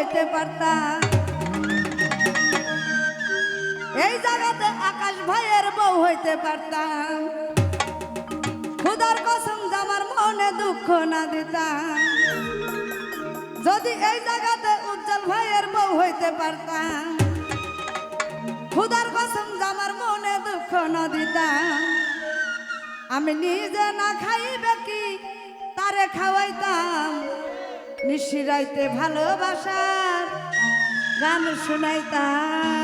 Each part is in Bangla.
হইতে পারতাম এই জায়গাতে আকাশ ভাইয়ের বউ হইতে পারতাম খুদার কসম জামার মনে দুঃখ না দিতাম যদি এই জায়গাতে উজ্জ্বল ভাইয়ের বউ হইতে পারতাম খুদার কসম জামার মনে দুঃখ না দিতাম আমি নিজে না খাইবে কি, তারে খাওয়াইতাম। নিশিরাইতে ভালোবাসার গান শুনাইতাম।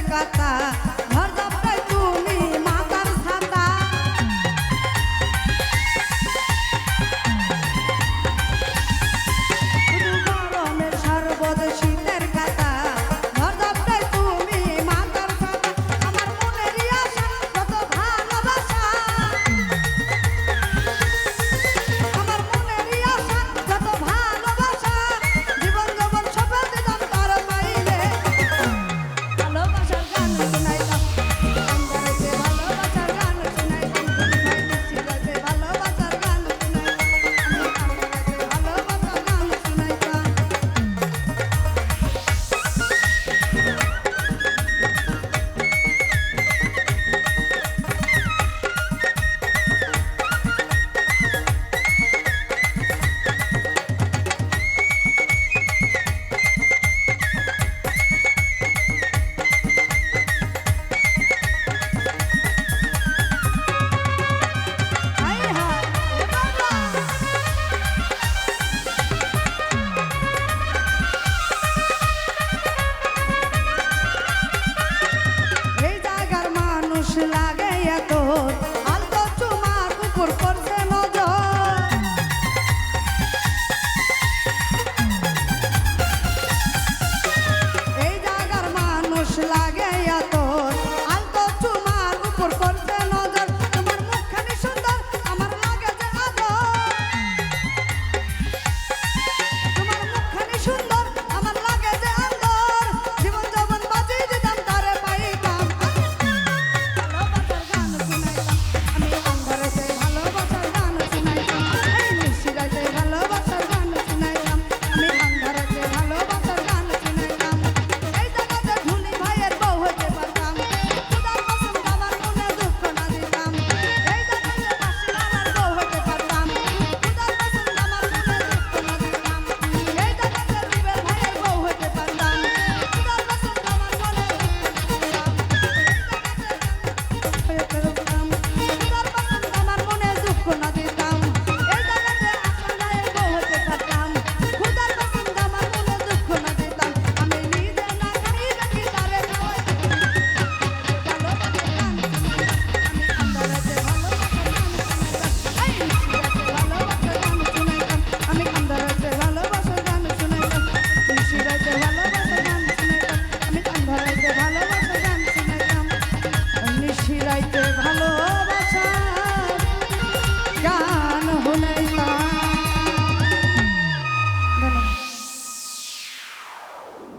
কলকাতা। ঘর দপ্তর তুমি